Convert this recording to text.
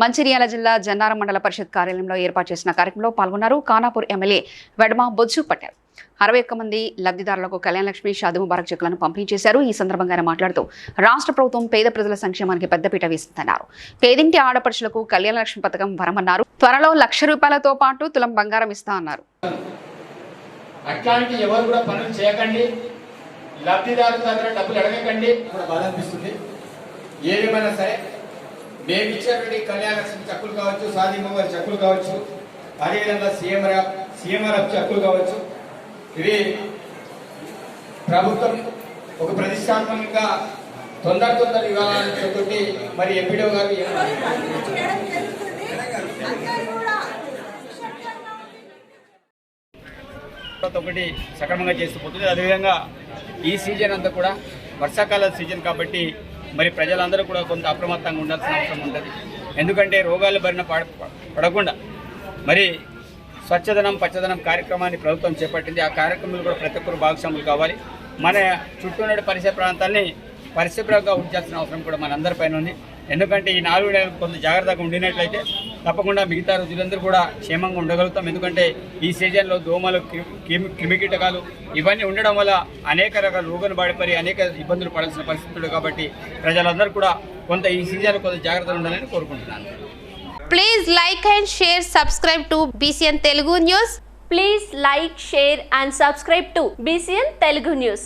మంచిర్యాల జిల్లా జన్నారం మండల పరిషత్ కార్యాలయంలో ఏర్పాటు చేసిన కార్యక్రమంలో పాల్గొన్నారు ఖానాపూర్ ఎమ్మెల్యే వెడమ బొజ్జు పటేల్. అరవై ఒక్క మంది లబ్ధిదారులకు కళ్యాణ లక్ష్మి షాది ముబారక్ చెక్కులను పంపిణీ చేశారు ఈ సందర్భంగా ఆయన మాట్లాడుతూ రాష్ట్ర ప్రభుత్వం పేద ప్రజల సంక్షేమానికి పెద్దపీట వేసిందన్నారు. పేదింటి ఆడపడుచులకు కళ్యాణ లక్ష్మి పథకం వరమన్నారు. త్వరలో లక్ష రూపాయలతో పాటు తులం బంగారం ఇస్తా అన్నారు. అట్లాంటి ఎవరు కూడా పనులు చేయకండి. లబ్ధిదారుల దగ్గర డబ్బులు అడగకండి. కూడా బాధ అనిపిస్తుంది. ఏదేమైనా సరే మేము ఇచ్చేటువంటి కళ్యాణ చెక్కులు కావచ్చు సాధింపు వారి చెక్కులు కావచ్చు అదేవిధంగా సీఎంఆర్ సీఎంఆర్ఎఫ్ చెక్కులు కావచ్చు. ఇవి ప్రభుత్వం ఒక ప్రతిష్టాత్మకంగా తొందర తొందర ఇవ్వాలని చెప్తుంటే మరి ఎంపీడో గారు? ఒకటి సక్రమంగా చేస్తూ పోతుంది. అదేవిధంగా ఈ సీజన్ అంతా కూడా వర్షాకాల సీజన్ కాబట్టి మరి ప్రజలందరూ కూడా కొంత అప్రమత్తంగా ఉండాల్సిన అవసరం ఉంటుంది. ఎందుకంటే రోగాల బారిన పడ పడకుండా మరి స్వచ్ఛదనం పచ్చదనం కార్యక్రమాన్ని ప్రభుత్వం చేపట్టింది. ఆ కార్యక్రమంలో కూడా ప్రతి ఒక్కరు భాగస్వాములు కావాలి. మన చుట్టూ ఉన్న పరిసర ప్రాంతాన్ని పరిశుభ్రంగా ఉంచాల్సిన అవసరం కూడా మనందరిపైన ఉంది. ఎందుకంటే ఈ నాలుగు నెలలు కొంత జాగ్రత్తగా ఉండినట్లయితే తప్పకుండా మిగతా రోజులందరూ కూడా క్షేమంగా ఉండగలుగుతాం. ఎందుకంటే ఈ సీజన్లో దోమలు క్రిమి క్రిమికీటకాలు ఇవన్నీ ఉండడం వల్ల అనేక రకాల రోగులు బాడిపడి అనేక ఇబ్బందులు పడాల్సిన పరిస్థితులు కాబట్టి ప్రజలందరూ కూడా కొంత ఈ సీజన్లో కొంత జాగ్రత్తగా ఉండాలని కోరుకుంటున్నాను. Please like and share subscribe to BCN Telugu news please like share and subscribe to BCN Telugu news